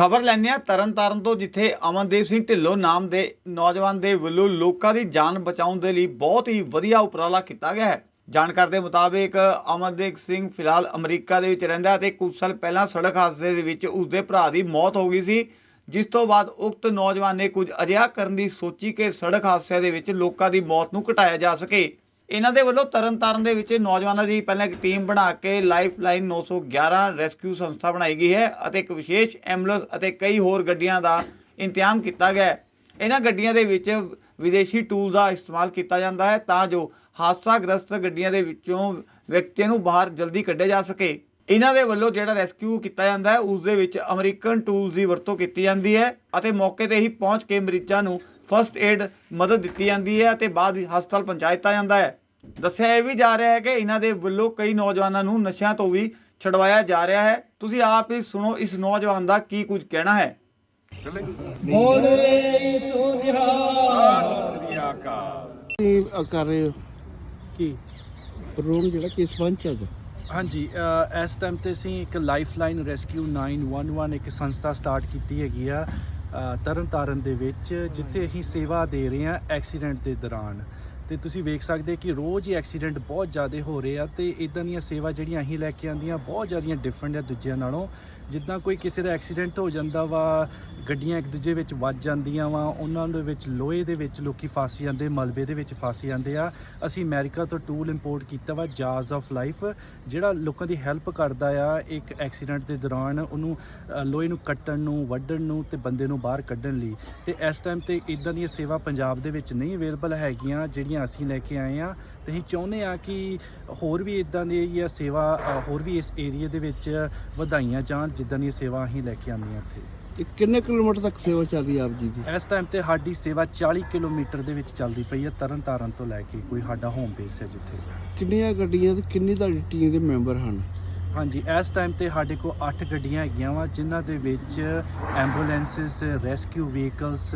ਖਬਰ ਲੈਂਦੇ ਹਾਂ ਤਰਨਤਾਰਨ ਤੋਂ, ਜਿੱਥੇ ਅਮਨਦੀਪ ਸਿੰਘ ਢਿੱਲੋਂ ਨਾਮ ਦੇ ਨੌਜਵਾਨ ਦੇ ਵੱਲੋਂ ਲੋਕਾਂ ਦੀ ਜਾਨ ਬਚਾਉਣ ਦੇ ਲਈ ਬਹੁਤ ਹੀ ਵਧੀਆ ਉਪਰਾਲਾ ਕੀਤਾ ਗਿਆ ਹੈ। ਜਾਣਕਾਰੀ ਦੇ ਮੁਤਾਬਿਕ ਅਮਨਦੀਪ ਸਿੰਘ ਫਿਲਹਾਲ ਅਮਰੀਕਾ ਦੇ ਵਿੱਚ ਰਹਿੰਦਾ ਹੈ ਤੇ ਕੁਝ ਸਾਲ ਪਹਿਲਾਂ ਸੜਕ ਹਾਦਸੇ ਦੇ ਵਿੱਚ ਉਸਦੇ ਭਰਾ ਦੀ ਮੌਤ ਹੋ ਗਈ ਸੀ। ਜਿਸ ਤੋਂ ਬਾਅਦ ਉਕਤ ਨੌਜਵਾਨ ਨੇ ਕੁਝ ਅਜਿਹਾ ਕਰਨ ਦੀ ਸੋਚੀ ਕਿ ਸੜਕ ਹਾਦਸੇ ਦੇ ਵਿੱਚ ਲੋਕਾਂ ਦੀ ਮੌਤ ਨੂੰ ਘਟਾਇਆ ਜਾ ਸਕੇ। ਇਹਨਾਂ ਦੇ ਵੱਲੋਂ ਤਰਨਤਾਰਨ ਦੇ ਵਿੱਚ ਨੌਜਵਾਨਾਂ ਦੀ ਪਹਿਲਾਂ ਇੱਕ ਟੀਮ ਬਣਾ ਕੇ ਲਾਈਫਲਾਈਨ 911 ਰੈਸਕਿਊ ਸੰਸਥਾ ਬਣਾਈ ਗਈ ਹੈ ਅਤੇ ਇੱਕ ਵਿਸ਼ੇਸ਼ ਐਂਬੂਲੈਂਸ ਅਤੇ ਕਈ ਹੋਰ ਗੱਡੀਆਂ ਦਾ ਇੰਤਜ਼ਾਮ ਕੀਤਾ ਗਿਆ ਹੈ। ਇਹਨਾਂ ਗੱਡੀਆਂ ਦੇ ਵਿੱਚ ਵਿਦੇਸ਼ੀ ਟੂਲ ਦਾ ਇਸਤੇਮਾਲ ਕੀਤਾ ਜਾਂਦਾ ਹੈ ਤਾਂ ਜੋ ਹਾਦਸਾਗ੍ਰਸਤ ਗੱਡੀਆਂ ਦੇ ਵਿੱਚੋਂ ਵਿਅਕਤੀਆਂ ਨੂੰ ਬਾਹਰ ਜਲਦੀ ਕੱਢਿਆ ਜਾ ਸਕੇ। ਇਹਨਾਂ ਦੇ ਵੱਲੋਂ ਜਿਹੜਾ ਰੈਸਕਿਊ ਕੀਤਾ ਜਾਂਦਾ ਹੈ, ਉਸ ਦੇ ਵਿੱਚ ਅਮਰੀਕਨ ਟੂਲਸ ਦੀ ਵਰਤੋਂ ਕੀਤੀ ਜਾਂਦੀ ਹੈ ਅਤੇ ਮੌਕੇ ਤੇ ਹੀ ਪਹੁੰਚ ਕੇ ਮਰੀਜ਼ਾਂ ਨੂੰ ਫਸਟ ਏਡ ਮਦਦ ਦਿੱਤੀ ਜਾਂਦੀ ਹੈ ਅਤੇ ਬਾਅਦ ਵਿੱਚ ਹਸਪਤਾਲ ਪਹੁੰਚਾਇਆ ਜਾਂਦਾ ਹੈ। ਦੱਸਿਆ ਇਹ ਵੀ ਜਾ ਰਿਹਾ ਹੈ ਕਿ ਇਹਨਾਂ ਦੇ ਵੱਲੋਂ ਕਈ ਨੌਜਵਾਨਾਂ ਨੂੰ ਨਸ਼ਿਆਂ ਤੋਂ ਵੀ ਛਡਵਾਇਆ ਜਾ ਰਿਹਾ ਹੈ। ਤੁਸੀਂ ਆਪ ਹੀ ਸੁਣੋ ਇਸ ਨੌਜਵਾਨ ਦਾ ਕੀ ਕੁਝ ਕਹਿਣਾ ਹੈ? ਬੋਲੇ ਸੋਨਿਹਾ ਕੀ ਕਰ ਰਹੇ ਹੋ? ਕੀ? ਰੂਮ ਜਿਹੜਾ ਕਿਸ ਬੰਚ ਚੱਲਦਾ ਹਾਂਜੀ ਅ, ਇਸ ਟਾਈਮ ਤੇ ਅਸੀਂ ਇੱਕ ਲਾਈਫਲਾਈਨ ਰੈਸਕਿਊ 911 ਇੱਕ ਸੰਸਥਾ ਸਟਾਰਟ ਕੀਤੀ ਹੈਗੀ ਆ ਤਰਨਤਾਰਨ ਦੇ ਵਿੱਚ ਜਿੱਥੇ ਅਸੀਂ ਸੇਵਾ ਦੇ ਰਹੇ ਹਾਂ ਐਕਸੀਡੈਂਟ ਦੇ ਦੌਰਾਨ। ਤੇ ਤੁਸੀਂ ਵੇਖ ਸਕਦੇ ਕਿ ਰੋਜ਼ ਹੀ ਐਕਸੀਡੈਂਟ ਬਹੁਤ ਜ਼ਿਆਦਾ ਹੋ ਰਹੇ ਆ ਤੇ ਇਦਾਂ ਦੀਆਂ ਸੇਵਾ ਜਿਹੜੀਆਂ ਅਸੀਂ ਲੈ ਕੇ ਆਂਦੀਆਂ ਬਹੁਤ ਜ਼ਿਆਦੀਆਂ ਡਿਫਰੈਂਟ ਆ ਦੂਜਿਆਂ ਨਾਲੋਂ। ਜਿੱਦਾਂ ਕੋਈ ਕਿਸੇ ਦਾ ਐਕਸੀਡੈਂਟ ਹੋ ਜਾਂਦਾ ਵਾ, ਗੱਡੀਆਂ ਇੱਕ ਦੂਜੇ ਵਿੱਚ ਵੱਜ ਜਾਂਦੀਆਂ ਵਾ, ਉਹਨਾਂ ਦੇ ਵਿੱਚ ਲੋਹੇ ਦੇ ਵਿੱਚ ਲੋਕੀ ਫਸ ਜਾਂਦੇ, ਮਲਬੇ ਦੇ ਵਿੱਚ ਫਸ ਜਾਂਦੇ ਆ। ਅਸੀਂ ਅਮਰੀਕਾ ਤੋਂ ਟੂਲ ਇੰਪੋਰਟ ਕੀਤਾ ਵਾ ਜਾਜ਼ ਆਫ ਲਾਈਫ ਜਿਹੜਾ ਲੋਕਾਂ ਦੀ ਹੈਲਪ ਕਰਦਾ ਆ ਇੱਕ ਐਕਸੀਡੈਂਟ ਦੇ ਦੌਰਾਨ ਉਹਨੂੰ ਲੋਹੇ ਨੂੰ ਕੱਟਣ ਨੂੰ, ਵੱਢਣ ਨੂੰ ਤੇ ਬੰਦੇ ਨੂੰ ਬਾਹਰ ਕੱਢਣ ਲਈ। ਤੇ ਇਸ ਟਾਈਮ ਤੇ ਇਦਾਂ ਦੀਆਂ ਸੇਵਾ ਪੰਜਾਬ ਦੇ ਵਿੱਚ ਨਹੀਂ ਅਵੇਲੇਬਲ ਹੈਗੀਆਂ, ਜਿਹੜੀਆਂ ਅਸੀਂ ਲੈ ਕੇ ਆਏ ਆ। ਅਸੀਂ ਚਾਹੁੰਦੇ ਆ ਕਿ ਹੋਰ ਵੀ ਇਦਾਂ ਦੀ ਇਹ ਸੇਵਾ ਹੋਰ ਵੀ ਇਸ ਏਰੀਆ ਦੇ ਵਿੱਚ ਵਧਾਈਆਂ ਜਾਣ ਜਿੱਦਾਂ ਦੀਆਂ ਸੇਵਾ ਅਸੀਂ ਲੈ ਕੇ ਆਉਂਦੀਆਂ ਇੱਥੇ। ਇਹ ਕਿੰਨੇ ਕਿਲੋਮੀਟਰ ਤੱਕ ਸੇਵਾ ਚੱਲ ਰਹੀ ਆਪ ਜੀ ਦੀ? ਇਸ ਟਾਈਮ ਤੇ ਸਾਡੀ ਸੇਵਾ 40 ਕਿਲੋਮੀਟਰ ਦੇ ਵਿੱਚ ਚੱਲਦੀ ਪਈ ਹੈ ਤਰਨ ਤਾਰਨ ਤੋਂ ਲੈ ਕੇ ਕੋਈ ਸਾਡਾ ਹੋਮ ਬੇਸ ਹੈ ਜਿੱਥੇ। ਕਿੰਨੀਆਂ ਗੱਡੀਆਂ ਤੇ ਕਿੰਨੀ ਤੁਹਾਡੀ ਟੀਮ ਦੇ ਮੈਂਬਰ ਹਨ? ਹਾਂਜੀ ਇਸ ਟਾਈਮ ਤੇ ਸਾਡੇ ਕੋਲ 8 ਗੱਡੀਆਂ ਹੈਗੀਆਂ ਵਾ ਜਿਨ੍ਹਾਂ ਦੇ ਵਿੱਚ ਐਂਬੂਲੈਂਸਸ ਰੈਸਕਿਊ ਵਹੀਕਲਸ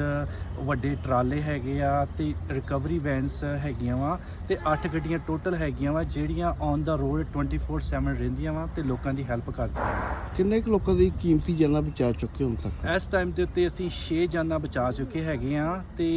ਵੱਡੇ ਟਰਾਲੇ ਹੈਗੇ ਆ ਤੇ ਰਿਕਵਰੀ ਵੈਨਸ ਹੈਗੀਆਂ ਵਾ ਤੇ 8 ਗੱਡੀਆਂ ਟੋਟਲ ਹੈਗੀਆਂ ਵਾ ਜਿਹੜੀਆਂ ਔਨ ਦਾ ਰੋਡ 24/7 ਰਹਿੰਦੀਆਂ ਵਾ ਤੇ ਲੋਕਾਂ ਦੀ ਹੈਲਪ ਕਰਦੀਆਂ ਕਿੰਨੇ ਕੁ ਲੋਕਾਂ ਦੀ ਕੀਮਤੀ ਜਾਨਾਂ ਬਚਾ ਚੁੱਕੇ ਹੁਣ ਤੱਕ? ਇਸ ਟਾਈਮ ਦੇ ਉੱਤੇ ਅਸੀਂ 6 ਜਾਨਾਂ ਬਚਾ ਚੁੱਕੇ ਹੈਗੇ ਆ ਤੇ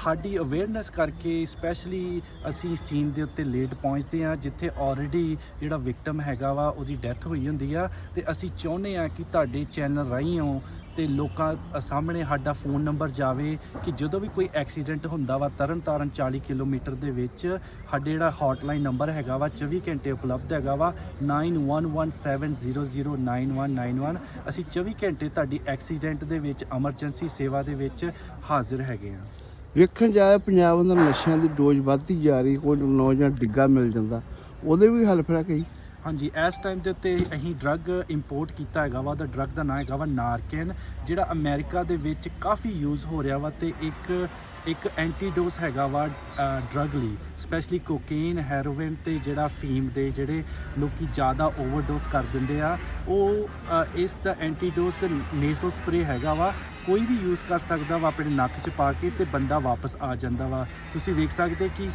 ਸਾਡੀ ਅਵੇਅਰਨੈਸ ਕਰਕੇ ਸਪੈਸ਼ਲੀ ਅਸੀਂ ਸੀਨ ਦੇ ਉੱਤੇ ਲੇਟ ਪਹੁੰਚਦੇ ਆ ਜਿੱਥੇ ਆਲਰੇਡੀ ਜਿਹੜਾ ਵਿਕਟਮ ਹੈਗਾ ਵਾ ਉਹਦੀ ਡੈਥ ਹੋਈ ਹੁੰਦੀ ਆ ਤੇ ਅਸੀਂ ਚਾਹੁੰਦੇ ਆ ਕਿ ਤੁਹਾਡੇ ਚੈਨਲ ਰਾਹੀਂ ਹੋ ਤੇ ਲੋਕਾਂ ਸਾਹਮਣੇ ਸਾਡਾ ਫੋਨ ਨੰਬਰ ਜਾਵੇ ਕਿ ਜਦੋਂ ਵੀ ਕੋਈ ਐਕਸੀਡੈਂਟ ਹੁੰਦਾ ਵਾ ਤਰਨ ਤਾਰਨ 40 ਕਿਲੋਮੀਟਰ ਦੇ ਵਿੱਚ ਸਾਡੇ ਜਿਹੜਾ ਹੌਟਲਾਈਨ ਨੰਬਰ ਹੈਗਾ ਵਾ 24 ਘੰਟੇ ਉਪਲਬਧ ਹੈਗਾ ਵਾ 9117009191 ਅਸੀਂ 24 ਘੰਟੇ ਤੁਹਾਡੀ ਐਕਸੀਡੈਂਟ ਦੇ ਵਿੱਚ ਐਮਰਜੈਂਸੀ ਸੇਵਾ ਦੇ ਵਿੱਚ ਹਾਜ਼ਰ ਹੈਗੇ ਆ ਵੇਖਣ ਜਾਏ ਪੰਜਾਬ ਅੰਦਰ ਨਸ਼ਿਆਂ ਦੀ ਡੋਜ਼ ਵੱਧਦੀ ਜਾ ਰਹੀ ਕੋਈ ਨੌਜਵਾਨ ਡਿੱਗਾ ਮਿਲ ਜਾਂਦਾ ਉਹਦੇ ਵੀ ਹੱਲ ਹੈ ਕਈ ਹਾਂਜੀ, ਇਸ ਟਾਈਮ ਦੇ ਉੱਤੇ ਅਸੀਂ ਡਰੱਗ ਇੰਪੋਰਟ ਕੀਤਾ ਹੈਗਾ ਵਾ, ਉਹਦਾ ਡਰੱਗ ਦਾ ਨਾਮ ਹੈਗਾ ਵਾ ਨਾਰਕਨ ਜਿਹੜਾ ਅਮਰੀਕਾ ਦੇ ਵਿੱਚ ਕਾਫੀ ਯੂਜ਼ ਹੋ ਰਿਹਾ ਵਾ ਤੇ ਇੱਕ ਇੱਕ ਐਂਟੀਡੋਸ ਹੈਗਾ ਵਾ ਡਰੱਗ ਲਈ ਸਪੈਸ਼ਲੀ ਕੋਕੇਨ ਹੈਰੋਇਨ ਤੇ ਜਿਹੜਾ ਫੀਮ ਦੇ ਜਿਹੜੇ ਲੋਕੀ ਜ਼ਿਆਦਾ ਓਵਰਡੋਸ ਕਰ ਦਿੰਦੇ ਆ, ਉਹ ਇਸ ਦਾ ਐਂਟੀਡੋਸ ਨੇਜ਼ਲ ਸਪਰੇ ਹੈਗਾ ਵਾ ਕੋਈ ਵੀ ਯੂਜ਼ ਕਰ ਸਕਦਾ ਵਾ ਆਪਣੇ ਨੱਕ 'ਚ ਪਾ ਕੇ ਤੇ ਬੰਦਾ ਵਾਪਸ ਆ ਜਾਂਦਾ ਵਾ। ਤੁਸੀਂ ਵੇਖ ਸਕਦੇ ਕਿ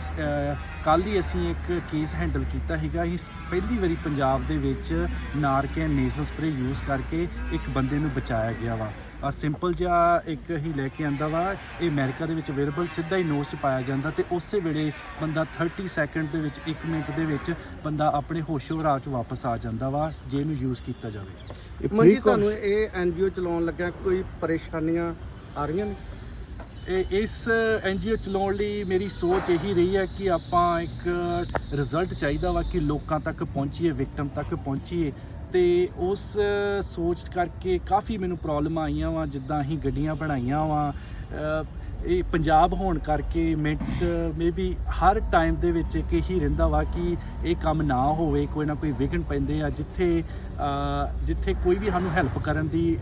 ਕੱਲ ਹੀ ਅਸੀਂ ਇੱਕ ਕੇਸ ਹੈਂਡਲ ਕੀਤਾ ਹੈਗਾ ਇਸ ਪਹਿਲੀ ਵਾਰੀ ਪੰਜਾਬ ਦੇ ਵਿੱਚ ਨਾਰਕੈਨ ਨੇਜ਼ਲ ਸਪਰੇ ਯੂਜ਼ ਕਰਕੇ ਇੱਕ ਬੰਦੇ ਨੂੰ ਬਚਾਇਆ ਗਿਆ ਵਾ। ਸਿੰਪਲ ਜਿਹਾ ਇੱਕ ਹੀ ਲੈ ਕੇ ਆਂਦਾ ਵਾ। ਇਹ ਅਮਰੀਕਾ ਦੇ ਵਿੱਚ ਅਵੇਲੇਬਲ ਸਿੱਧਾ ਹੀ ਨੋਜ਼ 'ਚ ਪਾਇਆ ਜਾਂਦਾ ਤੇ ਉਸੇ ਵੇਲੇ ਬੰਦਾ 30 ਸੈਕਿੰਡ ਦੇ ਵਿੱਚ 1 ਮਿੰਟ ਦੇ ਵਿੱਚ ਬੰਦਾ ਆਪਣੇ ਹੋਸ਼ੋ ਰਾਜ 'ਚ ਵਾਪਸ ਆ ਜਾਂਦਾ ਵਾ ਜੇ ਇਹਨੂੰ ਯੂਜ਼ ਕੀਤਾ ਜਾਵੇ। ਇਹ ਮੰਜੀ free ਤੁਹਾਨੂੰ ਇਹ ਐਨਜੀਓ ਚਲਾਉਣ ਲੱਗਿਆ ਕੋਈ ਪਰੇਸ਼ਾਨੀਆਂ ਆ ਰਹੀਆਂ ਨੇ? ਇਹ ਇਸ ਐਨਜੀਓ ਚਲਾਉਣ ਲਈ ਮੇਰੀ ਸੋਚ ਇਹੀ ਰਹੀ ਹੈ ਕਿ ਆਪਾਂ ਇੱਕ ਰਿਜ਼ਲਟ ਚਾਹੀਦਾ ਵਾ ਕਿ ਲੋਕਾਂ ਤੱਕ ਪਹੁੰਚੀਏ ਵਿਕਟਮ ਤੱਕ ਪਹੁੰਚੀਏ। ਤੇ ਉਸ ਸੋਚ ਕਰਕੇ ਕਾਫੀ ਮੈਨੂੰ ਪ੍ਰੋਬਲਮ ਆਈਆਂ ਵਾ, ਜਿੱਦਾਂ ਅਸੀਂ ਗੱਡੀਆਂ ਬਣਾਈਆਂ ਵਾ। ਇਹ ਪੰਜਾਬ ਹੋਣ ਕਰਕੇ ਮਿੰਟ ਮੇਬੀ ਹਰ ਟਾਈਮ ਦੇ ਵਿੱਚ ਇੱਕ ਇਹੀ ਰਹਿੰਦਾ ਵਾ ਕਿ ਇਹ ਕੰਮ ਨਾ ਹੋਵੇ, ਕੋਈ ਨਾ ਕੋਈ ਵਿਘਨ ਪੈਂਦੇ ਆ। ਜਿੱਥੇ ਜਿੱਥੇ ਕੋਈ ਵੀ ਸਾਨੂੰ ਹੈਲਪ ਕਰਨ ਦੀ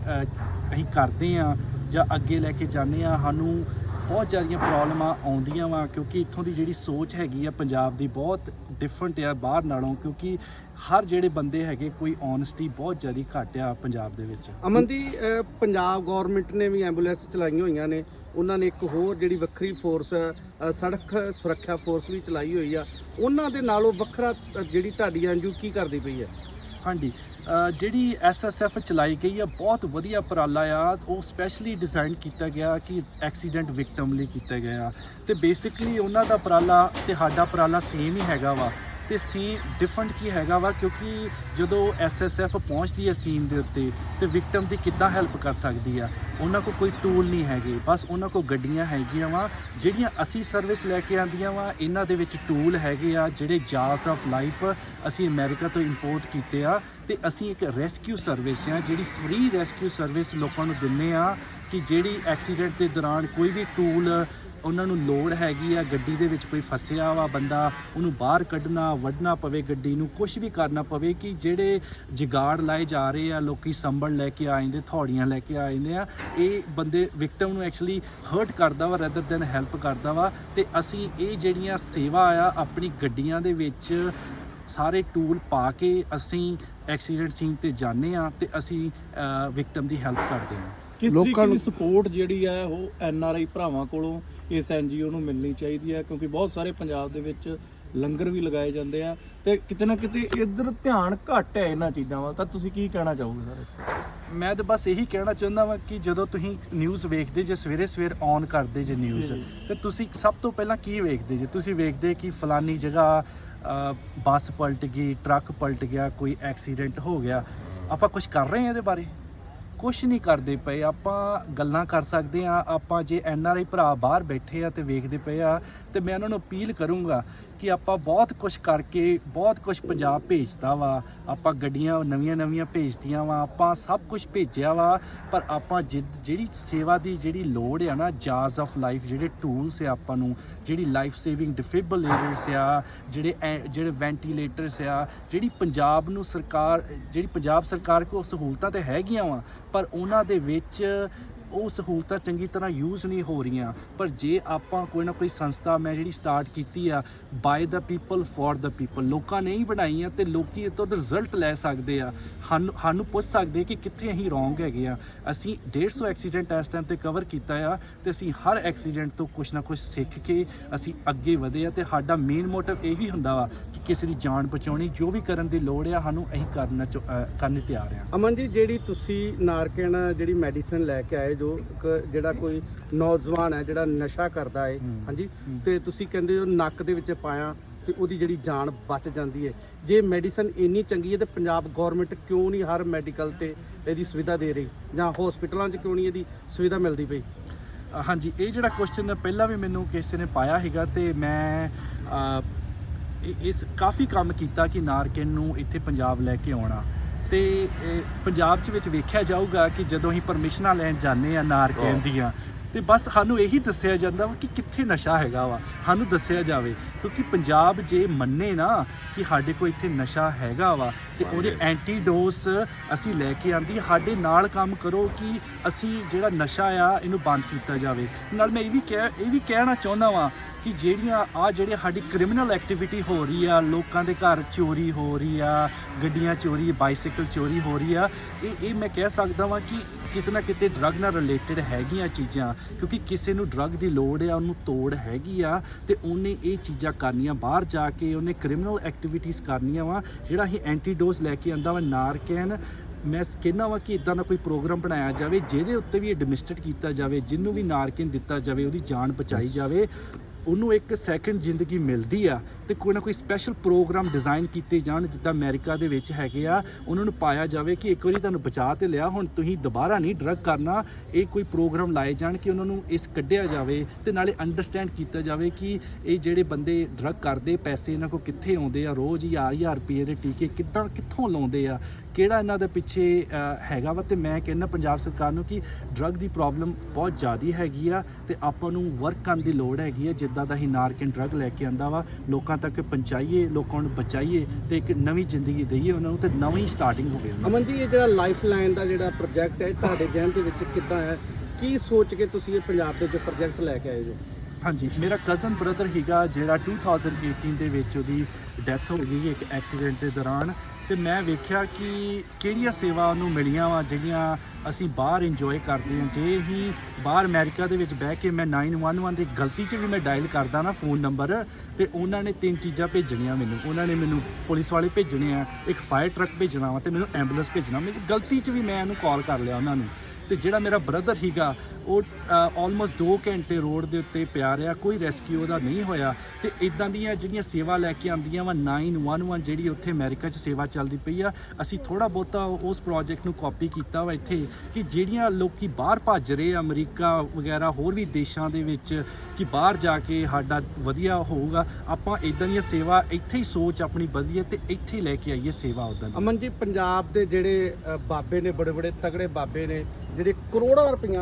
ਅਸੀਂ ਕਰਦੇ ਆ ਜਾਂ ਅੱਗੇ ਲੈ ਕੇ ਜਾਂਦੇ ਆ, ਸਾਨੂੰ ਬਹੁਤ ਜ਼ਿਆਦੀਆਂ ਪ੍ਰੋਬਲਮਾਂ ਆਉਂਦੀਆਂ ਵਾ, ਕਿਉਂਕਿ ਇੱਥੋਂ ਦੀ ਜਿਹੜੀ ਸੋਚ ਹੈਗੀ ਆ ਪੰਜਾਬ ਦੀ ਬਹੁਤ ਡਿਫਰੈਂਟ ਆ ਬਾਹਰ ਨਾਲੋਂ, ਕਿਉਂਕਿ ਹਰ ਜਿਹੜੇ ਬੰਦੇ ਹੈਗੇ ਕੋਈ ਓਨੈਸਟੀ ਬਹੁਤ ਜ਼ਿਆਦਾ ਘੱਟ ਆ ਪੰਜਾਬ ਦੇ ਵਿੱਚ। ਅਮਨ ਦੀ ਪੰਜਾਬ ਗਵਰਨਮੈਂਟ ਨੇ ਵੀ ਐਂਬੂਲੈਂਸ ਚਲਾਈਆਂ ਹੋਈਆਂ ਨੇ, ਉਹਨਾਂ ਨੇ ਇੱਕ ਹੋਰ ਜਿਹੜੀ ਵੱਖਰੀ ਫੋਰਸ ਸੜਕ ਸੁਰੱਖਿਆ ਫੋਰਸ ਵੀ ਚਲਾਈ ਹੋਈ ਆ, ਉਹਨਾਂ ਦੇ ਨਾਲੋਂ ਵੱਖਰਾ ਜਿਹੜੀ ਤੁਹਾਡੀ ਐਨਜੀਓ ਕੀ ਕਰਦੀ ਪਈ ਹੈ ਹਾਂਜੀ ਅ, ਜਿਹੜੀ ਐਸਐਸਐਫ ਚਲਾਈ ਗਈ ਆ ਬਹੁਤ ਵਧੀਆ ਉਪਰਾਲਾ ਆ। ਉਹ ਸਪੈਸ਼ਲੀ ਡਿਜ਼ਾਈਨ ਕੀਤਾ ਗਿਆ ਕਿ ਐਕਸੀਡੈਂਟ ਵਿਕਟਮ ਲਈ ਕੀਤਾ ਗਿਆ। ਤੇ ਬੇਸਿਕਲੀ ਉਹਨਾਂ ਦਾ ਉਪਰਾਲਾ ਤੇ ਸਾਡਾ ਉਪਰਾਲਾ ਸੇਮ ਹੀ ਹੈਗਾ ਵਾ। ਤੇ ਸੀ ਡਿਫਰੈਂਟ ਕੀ ਹੈਗਾ ਵਾ ਕਿਉਂਕਿ ਜਦੋਂ ਐਸਐਸਐਫ ਪਹੁੰਚਦੀ ਹੈ ਸੀਨ ਦੇ ਉੱਤੇ ਤੇ ਵਿਕਟਮ ਦੀ ਕਿੱਦਾਂ ਹੈਲਪ ਕਰ ਸਕਦੀ ਆ? ਉਹਨਾਂ ਕੋਲ ਕੋਈ ਟੂਲ ਨਹੀਂ ਹੈਗੇ। ਬਸ ਉਹਨਾਂ ਕੋਲ ਗੱਡੀਆਂ ਹੈਗੀਆਂ ਵਾ, ਜਿਹੜੀਆਂ ਅਸੀਂ ਸਰਵਿਸ ਲੈ ਕੇ ਆਂਦੀਆਂ ਵਾ, ਇਹਨਾਂ ਦੇ ਵਿੱਚ ਟੂਲ ਹੈਗੇ ਆ, ਜਿਹੜੇ ਜਾਸ ਆਫ ਲਾਈਫ ਅਸੀਂ ਅਮਰੀਕਾ ਤੋਂ ਇੰਪੋਰਟ ਕੀਤੇ ਆ, ਤੇ ਅਸੀਂ ਇੱਕ ਰੈਸਕਿਊ ਸਰਵਿਸ ਆ, ਜਿਹੜੀ ਫ੍ਰੀ ਰੈਸਕਿਊ ਸਰਵਿਸ ਲੋਕਾਂ ਨੂੰ ਦਿੰਨੇ ਆ ਕਿ ਜਿਹੜੀ ਐਕਸੀਡੈਂਟ ਦੇ ਦੌਰਾਨ ਕੋਈ ਵੀ ਟੂਲ ਉਹਨਾਂ ਨੂੰ ਲੋੜ ਹੈਗੀ ਆ, ਗੱਡੀ ਦੇ ਵਿੱਚ ਕੋਈ ਫਸਿਆ ਵਾ ਬੰਦਾ, ਉਹਨੂੰ ਬਾਹਰ ਕੱਢਣਾ, ਵੱਢਣਾ ਪਵੇ ਗੱਡੀ ਨੂੰ ਕੁਝ ਵੀ ਕਰਨਾ ਪਵੇ ਕਿ ਜਿਹੜੇ ਜਿਗਾੜ ਲਾਏ ਜਾ ਰਹੇ ਆ, ਲੋਕੀ ਸੰਭਲ ਲੈ ਕੇ ਆ ਜਾਂਦੇ, ਥੌੜੀਆਂ ਲੈ ਕੇ ਆ ਜਾਂਦੇ ਆ, ਇਹ ਬੰਦੇ ਵਿਕਟਮ ਨੂੰ ਐਕਚੁਅਲੀ ਹਰਟ ਕਰਦਾ ਵਾ ਰੈਦਰ ਦੈਨ ਹੈਲਪ ਕਰਦਾ ਵਾ ਤੇ ਅਸੀਂ ਇਹ ਜਿਹੜੀਆਂ ਸੇਵਾ ਆ, ਆਪਣੀ ਗੱਡੀਆਂ ਦੇ ਵਿੱਚ ਸਾਰੇ ਟੂਲ ਪਾ ਕੇ ਅਸੀਂ ਐਕਸੀਡੈਂਟ ਸੀਨ ਤੇ ਜਾਂਦੇ ਆ ਤੇ ਅਸੀਂ ਵਿਕਟਮ ਦੀ ਹੈਲਪ ਕਰਦੇ ਆ। ਕਿਸ ਲੋਕਾਂ ਤਰੀਕੇ ਦੀ ਸਪੋਰਟ ਜਿਹੜੀ ਹੈ ਉਹ ਐਨ ਆਰ ਆਈ ਭਰਾਵਾਂ ਕੋਲੋਂ ਇਸ ਐਨਜੀਓ ਨੂੰ ਮਿਲਣੀ ਚਾਹੀਦੀ ਹੈ ਕਿਉਂਕਿ ਬਹੁਤ ਸਾਰੇ ਪੰਜਾਬ ਦੇ ਵਿੱਚ ਲੰਗਰ ਵੀ ਲਗਾਏ ਜਾਂਦੇ ਆ ਤੇ ਕਿਤੇ ਨਾ ਕਿਤੇ ਇੱਧਰ ਧਿਆਨ ਘੱਟ ਹੈ ਇਹਨਾਂ ਚੀਜ਼ਾਂ ਵੱਲ। ਤਾਂ ਤੁਸੀਂ ਕੀ ਕਹਿਣਾ ਚਾਹੋਗੇ ਸਰ? ਮੈਂ ਤਾਂ ਬਸ ਇਹੀ ਕਹਿਣਾ ਚਾਹੁੰਦਾ ਵਾਂ ਕਿ ਜਦੋਂ ਤੁਸੀਂ ਨਿਊਜ਼ ਵੇਖਦੇ ਜੇ ਸਵੇਰੇ ਸਵੇਰ ਔਨ ਕਰਦੇ ਜੇ ਨਿਊਜ਼ ਜੀ। ਤੇ ਤੁਸੀਂ ਸਭ ਤੋਂ ਪਹਿਲਾਂ ਕੀ ਵੇਖਦੇ ਜੇ? ਤੁਸੀਂ ਵੇਖਦੇ ਕਿ ਫਲਾਨੀ ਜਗ੍ਹਾ ਬੱਸ ਪਲਟ ਗਈ ਟਰੱਕ ਪਲਟ ਗਿਆ ਕੋਈ ਐਕਸੀਡੈਂਟ ਹੋ ਗਿਆ। ਆਪਾਂ ਕੁਝ ਕਰ ਰਹੇ ਹਾਂ ਇਹਦੇ ਬਾਰੇ? ਕੁਝ ਨਹੀਂ ਕਰਦੇ ਪਏ। ਆਪਾਂ ਗੱਲਾਂ ਕਰ ਸਕਦੇ ਆ ਆਪਾਂ ਜੇ ਐਨ ਆਰ ਆਈ ਭਰਾ ਬਾਹਰ ਬੈਠੇ ਆ ਤੇ ਵੇਖਦੇ ਪਏ ਆ ਤੇ ਮੈਂ ਉਹਨਾਂ ਨੂੰ ਅਪੀਲ ਕਰੂੰਗਾ ਕਿ ਆਪਾਂ ਬਹੁਤ ਕੁਝ ਕਰਕੇ, ਬਹੁਤ ਕੁਝ ਪੰਜਾਬ ਭੇਜਦਾ ਵਾ। ਆਪਾਂ ਗੱਡੀਆਂ ਨਵੀਆਂ ਨਵੀਆਂ ਭੇਜਦੀਆਂ ਵਾ। ਆਪਾਂ ਸਭ ਕੁਝ ਭੇਜਿਆ ਵਾ। ਪਰ ਆਪਾਂ ਜਿੱਦ- ਜਿਹੜੀ ਸੇਵਾ ਦੀ ਜਿਹੜੀ ਲੋੜ ਆ ਨਾ ਜਾਜ਼ ਆਫ ਲਾਈਫ ਜਿਹੜੇ ਟੂਲਸ ਆ ਆਪਾਂ ਨੂੰ, ਜਿਹੜੀ ਲਾਈਫ ਸੇਵਿੰਗ ਡਿਫਿਬਰਿਲੇਟਰਸ ਆ, ਜਿਹੜੇ ਐ- ਜਿਹੜੇ ਵੈਂਟੀਲੇਟਰਸ ਆ, ਜਿਹੜੀ ਪੰਜਾਬ ਨੂੰ ਸਰਕਾਰ, ਜਿਹੜੀ ਪੰਜਾਬ ਸਰਕਾਰ ਕੋ ਸਹੂਲਤਾਂ ਤੇ ਹੈਗੀਆਂ ਵਾ ਪਰ ਉਹਨਾਂ ਦੇ ਵਿੱਚ ਉਹ ਸਹੂਲਤਾਂ ਚੰਗੀ ਤਰ੍ਹਾਂ ਯੂਜ਼ ਨਹੀਂ ਹੋ ਰਹੀਆਂ। ਪਰ ਜੇ ਆਪਾਂ ਕੋਈ ਨਾ ਕੋਈ ਸੰਸਥਾ ਮੈਂ ਜਿਹੜੀ ਸਟਾਰਟ ਕੀਤੀ ਆ by the people for the people ਲੋਕਾਂ ਨੇ ਹੀ ਬਣਾਈਆਂ ਤੇ ਲੋਕੀ ਇਹ ਤੋਂ ਰਿਜ਼ਲਟ ਲੈ ਸਕਦੇ ਆ। ਸਾਨੂੰ ਸਾਨੂੰ ਪੁੱਛ ਸਕਦੇ ਕਿ ਕਿੱਥੇ ਅਸੀਂ ਰੋਂਗ ਹੈਗੇ ਆ। ਅਸੀਂ 150 ਐਕਸੀਡੈਂਟ ਇਸ ਟਾਈਮ ਤੇ ਕਵਰ ਕੀਤਾ ਆ ਤੇ ਅਸੀਂ ਹਰ ਐਕਸੀਡੈਂਟ ਤੋਂ ਕੁਝ ਨਾ ਕੁਝ ਸਿੱਖ ਕੇ ਅਸੀਂ ਅੱਗੇ ਵਧੇ ਆ ਤੇ ਸਾਡਾ ਮੇਨ ਮੋਟਿਵ ਇਹ ਵੀ ਹੁੰਦਾ ਵਾ ਕਿ ਕਿਸੇ ਦੀ ਜਾਨ ਬਚਾਉਣੀ, ਜੋ ਵੀ ਕਰਨ ਦੀ ਲੋੜ ਆ, ਸਾਨੂੰ ਅਸੀਂ ਕਰਨਾ ਚਾਹ- ਕਰਨ ਤਿਆਰ ਆ। ਅਮਨ ਜੀ ਜਿਹੜੀ ਤੁਸੀਂ ਨਾਰਕਨ ਜਿਹੜੀ ਮੈਡੀਸਨ ਲੈ ਕੇ ਆਏ ਜੋ ਇੱਕ ਜਿਹੜਾ ਕੋਈ ਨੌਜਵਾਨ ਹੈ ਜਿਹੜਾ ਨਸ਼ਾ ਕਰਦਾ ਹੈ। ਹਾਂਜੀ। ਤੇ ਤੁਸੀਂ ਕਹਿੰਦੇ ਹੋ ਨੱਕ ਦੇ ਵਿੱਚ ਪਾਇਆ ਤੇ ਉਹਦੀ ਜਿਹੜੀ ਜਾਨ ਬਚ ਜਾਂਦੀ ਹੈ ਜੇ ਮੈਡੀਸਨ ਇੰਨੀ ਚੰਗੀ ਹੈ ਤੇ ਪੰਜਾਬ ਗਵਰਨਮੈਂਟ ਕਿਉਂ ਨਹੀਂ ਹਰ ਮੈਡੀਕਲ ਤੇ ਇਹਦੀ ਸੁਵਿਧਾ ਦੇ ਰਹੀ ਜਾਂ ਹਸਪੀਟਲਾਂ 'ਚ ਕਿਉਂ ਨਹੀਂ ਇਹਦੀ ਸੁਵਿਧਾ ਮਿਲਦੀ ਪਈ ਹਾਂਜੀ ਇਹ ਜਿਹੜਾ ਕੁਐਸਚਨ ਪਹਿਲਾਂ ਵੀ ਮੈਨੂੰ ਕਿਸੇ ਨੇ ਪਾਇਆ ਹੈਗਾ ਤੇ ਮੈਂ ਇਸ ਕਾਫੀ ਕੰਮ ਕੀਤਾ ਕਿ ਨਾਰਕਨ ਨੂੰ ਇੱਥੇ ਪੰਜਾਬ ਲੈ ਕੇ ਆਉਣਾ ਤੇ ਪੰਜਾਬ 'ਚ ਵਿੱਚ ਵੇਖਿਆ ਜਾਊਗਾ ਕਿ ਜਦੋਂ ਅਸੀਂ ਪਰਮਿਸ਼ਨਾਂ ਲੈਣ ਜਾਂਦੇ ਆ ਨਾਰਕਨ ਦੀਆਂ ਤੇ ਬਸ ਸਾਨੂੰ ਇਹੀ ਦੱਸਿਆ ਜਾਂਦਾ ਵਾ ਕਿ ਕਿੱਥੇ ਨਸ਼ਾ ਹੈਗਾ ਵਾ। ਸਾਨੂੰ ਦੱਸਿਆ ਜਾਵੇ ਕਿਉਂਕਿ ਪੰਜਾਬ ਜੇ ਮੰਨੇ ਨਾ ਕਿ ਸਾਡੇ ਕੋਲ ਇੱਥੇ ਨਸ਼ਾ ਹੈਗਾ ਵਾ ਤੇ ਉਹਦੇ ਐਂਟੀਡੋਸ ਅਸੀਂ ਲੈ ਕੇ ਆਂਦੀ ਸਾਡੇ ਨਾਲ ਕੰਮ ਕਰੋ ਕਿ ਅਸੀਂ ਜਿਹੜਾ ਨਸ਼ਾ ਆ ਇਹਨੂੰ ਬੰਦ ਕੀਤਾ ਜਾਵੇ। ਨਾਲ ਮੈਂ ਇਹ ਵੀ ਕਹਿ ਇਹ ਵੀ ਕਹਿਣਾ ਚਾਹੁੰਦਾ ਵਾਂ ਕਿ ਜਿਹੜੀਆਂ ਆ ਜਿਹੜੇ ਸਾਡੀ ਕ੍ਰਿਮੀਨਲ ਐਕਟੀਵਿਟੀ ਹੋ ਰਹੀ ਆ, ਲੋਕਾਂ ਦੇ ਘਰ ਚੋਰੀ ਹੋ ਰਹੀ ਆ, ਗੱਡੀਆਂ ਚੋਰੀ ਬਾਈਸਾਈਕਲ ਚੋਰੀ ਹੋ ਰਹੀ ਆ, ਇਹ ਇਹ ਮੈਂ ਕਹਿ ਸਕਦਾ ਵਾਂ ਕਿ ਕਿਤੇ ਨਾ ਕਿਤੇ ਡਰੱਗ ਨਾਲ ਰਿਲੇਟਡ ਹੈਗੀਆਂ ਚੀਜ਼ਾਂ, ਕਿਉਂਕਿ ਕਿਸੇ ਨੂੰ ਡਰੱਗ ਦੀ ਲੋੜ ਆ, ਉਹਨੂੰ ਤੋੜ ਹੈਗੀ ਆ, ਤੇ ਉਹਨੇ ਇਹ ਚੀਜ਼ਾਂ ਕਰਨੀਆਂ ਬਾਹਰ ਜਾ ਕੇ, ਉਹਨੇ ਕ੍ਰਿਮੀਨਲ ਐਕਟੀਵਿਟੀਜ਼ ਕਰਨੀਆਂ ਵਾ, ਜਿਹੜਾ ਹੀ ਐਂਟੀਡੋਸ ਲੈ ਕੇ ਆਂਦਾ ਵਾ ਨਾਰਕੈਨ ਮੈਂ ਕਹਿੰਦਾ ਵਾਂ ਕਿ ਇਦਾਂ ਦਾ ਕੋਈ ਪ੍ਰੋਗਰਾਮ ਬਣਾਇਆ ਜਾਵੇ, ਜਿਹਦੇ ਉੱਤੇ ਵੀ ਐਡਮਿਨਿਸਟ੍ਰੇਟ ਕੀਤਾ ਜਾਵੇ, ਜਿਹਨੂੰ ਵੀ ਨਾਰਕਨ ਦਿੱਤਾ ਜਾਵੇ, ਉਹਦੀ ਜਾਨ ਬਚਾਈ ਜਾਵੇ ਉਹਨੂੰ ਇੱਕ ਸੈਕੰਡ ਜ਼ਿੰਦਗੀ ਮਿਲਦੀ ਆ ਤੇ ਕੋਈ ਨਾ ਕੋਈ ਸਪੈਸ਼ਲ ਪ੍ਰੋਗਰਾਮ ਡਿਜ਼ਾਈਨ ਕੀਤੇ ਜਾਣ, ਜਿੱਦਾਂ ਅਮਰੀਕਾ ਦੇ ਵਿੱਚ ਹੈਗੇ ਆ, ਉਹਨਾਂ ਨੂੰ ਪਾਇਆ ਜਾਵੇ ਕਿ ਇੱਕ ਵਾਰੀ ਤੁਹਾਨੂੰ ਬਚਾ ਤੇ ਲਿਆ, ਹੁਣ ਤੁਸੀਂ ਦੁਬਾਰਾ ਨਹੀਂ ਡਰੱਗ ਕਰਨਾ, ਇਹ ਕੋਈ ਪ੍ਰੋਗਰਾਮ ਲਾਏ ਜਾਣ ਕਿ ਉਹਨਾਂ ਨੂੰ ਇਸ ਕੱਢਿਆ ਜਾਵੇ ਤੇ ਨਾਲੇ ਅੰਡਰਸਟੈਂਡ ਕੀਤਾ ਜਾਵੇ ਕਿ ਇਹ ਜਿਹੜੇ ਬੰਦੇ ਡਰੱਗ ਕਰਦੇ, ਪੈਸੇ ਇਹਨਾਂ ਕੋ ਕਿੱਥੇ ਆਉਂਦੇ ਆ, ਰੋਜ਼ ਹੀ ਹਜ਼ਾਰ ਹਜ਼ਾਰ ਰੁਪਏ ਦੇ ਟੀਕੇ ਕਿੱਦਾਂ, ਕਿੱਥੋਂ ਲਾਉਂਦੇ ਆ ਕਿਹੜਾ ਇਹਨਾਂ ਦੇ ਪਿੱਛੇ ਹੈਗਾ ਵਾ? ਤੇ ਮੈਂ ਕਹਿੰਦਾ ਪੰਜਾਬ ਸਰਕਾਰ ਨੂੰ ਕਿ ਡਰੱਗ ਦੀ ਪ੍ਰੋਬਲਮ ਬਹੁਤ ਜ਼ਿਆਦੀ ਹੈਗੀ ਆ ਤੇ ਆਪਾਂ ਨੂੰ ਵਰਕ ਕਰਨ ਦੀ ਲੋੜ ਹੈਗੀ ਆ ਜਿੱਦਾਂ ਦਾ ਹੀ ਨਾਰਕਨ ਡਰੱਗ ਲੈ ਕੇ ਆਂਦਾ ਵਾ ਲੋਕਾਂ ਤੱਕ ਪਹੁੰਚਾਈਏ ਲੋਕਾਂ ਨੂੰ ਬਚਾਈਏ ਤੇ ਇੱਕ ਨਵੀਂ ਜ਼ਿੰਦਗੀ ਦਈਏ ਉਹਨਾਂ ਨੂੰ ਤੇ ਨਵੀਂ ਸਟਾਰਟਿੰਗ ਹੋਵੇ। ਅਮਨ ਜੀ ਇਹ ਜਿਹੜਾ ਲਾਈਫ ਲਾਈਨ ਦਾ ਜਿਹੜਾ ਪ੍ਰੋਜੈਕਟ ਹੈ ਤੁਹਾਡੇ ਜਹਿਨ ਦੇ ਵਿੱਚ ਕਿੱਦਾਂ ਹੈ? ਕੀ ਸੋਚ ਕੇ ਤੁਸੀਂ ਇਹ ਪੰਜਾਬ ਦੇ ਵਿੱਚ ਪ੍ਰੋਜੈਕਟ ਲੈ ਕੇ ਆਏ ਜੋ? ਹਾਂਜੀ ਮੇਰਾ ਕਜ਼ਨ ਬ੍ਰਦਰ ਹੀਗਾ ਜਿਹੜਾ 2018 ਦੇ ਵਿੱਚ ਉਹਦੀ ਡੈਥ ਹੋ ਗਈ ਇੱਕ ਐਕਸੀਡੈਂਟ ਦੇ ਦੌਰਾਨ। ਤੇ ਮੈਂ ਵੇਖਿਆ ਕਿ ਕਿਹੜੀਆਂ ਸੇਵਾ ਉਹਨੂੰ ਮਿਲੀਆਂ ਵਾ ਜਿਹੜੀਆਂ ਅਸੀਂ ਬਾਹਰ ਇੰਜੋਏ ਕਰਦੇ ਹਾਂ। ਜੇ ਹੀ ਬਾਹਰ ਅਮਰੀਕਾ ਦੇ ਵਿੱਚ ਬਹਿ ਕੇ ਮੈਂ 911 ਦੀ ਗਲਤੀ 'ਚ ਵੀ ਮੈਂ ਡਾਇਲ ਕਰਦਾ ਨਾ ਫੋਨ ਨੰਬਰ ਤੇ ਉਹਨਾਂ ਨੇ ਤਿੰਨ ਚੀਜ਼ਾਂ ਭੇਜਣੀਆਂ ਮੈਨੂੰ। ਉਹਨਾਂ ਨੇ ਮੈਨੂੰ ਪੁਲਿਸ ਵਾਲੇ ਭੇਜਣੇ ਆ, ਇੱਕ ਫਾਇਰ ਟਰੱਕ ਭੇਜਣਾ ਵਾ ਤੇ ਮੈਨੂੰ ਐਂਬੂਲੈਂਸ ਭੇਜਣਾ। ਮੇਰੀ ਗਲਤੀ 'ਚ ਵੀ ਮੈਂ ਇਹਨੂੰ ਕਾਲ ਕਰ ਲਿਆ ਉਹਨਾਂ ਨੂੰ। ਤੇ ਜਿਹੜਾ ਮੇਰਾ ਬ੍ਰਦਰ ਹੀਗਾ ਉਹ ਆਲਮੋਸਟ 2 ਘੰਟੇ ਰੋਡ ਦੇ ਉੱਤੇ ਪਿਆ ਰਿਹਾ, ਕੋਈ ਰੈਸਕਿਊ ਉਹਦਾ ਨਹੀਂ ਹੋਇਆ। ਤੇ ਇਦਾਂ ਦੀਆਂ ਜਿਹੜੀਆਂ ਸੇਵਾ ਲੈ ਕੇ ਆਉਂਦੀਆਂ ਵਾ 911 ਜਿਹੜੀ ਉੱਥੇ ਅਮਰੀਕਾ 'ਚ ਸੇਵਾ ਚੱਲਦੀ ਪਈ ਆ, ਅਸੀਂ ਥੋੜਾ ਬਹੁਤਾ ਉਸ ਪ੍ਰੋਜੈਕਟ ਨੂੰ ਕਾਪੀ ਕੀਤਾ ਵਾ ਇੱਥੇ, ਕਿ ਜਿਹੜੀਆਂ ਲੋਕੀ ਬਾਹਰ ਭੱਜ ਰਹੇ ਆ, ਅਮਰੀਕਾ ਵਗੈਰਾ, ਹੋਰ ਵੀ ਦੇਸ਼ਾਂ ਦੇ ਵਿੱਚ, ਕਿ ਬਾਹਰ ਜਾ ਕੇ ਸਾਡਾ ਵਧੀਆ ਹੋਊਗਾ, ਆਪਾਂ ਇਦਾਂ ਦੀਆਂ ਸੇਵਾ ਇੱਥੇ ਹੀ ਸੋਚ ਆਪਣੀ ਵਧੀਆ ਤੇ ਇੱਥੇ ਹੀ ਲੈ ਕੇ ਆਈਏ ਸੇਵਾ ਉਦਾਂ ਅਮਨ ਜੀ ਪੰਜਾਬ ਦੇ ਜਿਹੜੇ ਬਾਬੇ ਨੇ ਬੜੇ ਬੜੇ ਤਗੜੇ ਬਾਬੇ ਨੇ, ਜਿਹੜੇ ਕਰੋੜਾਂ ਰੁਪਈਆ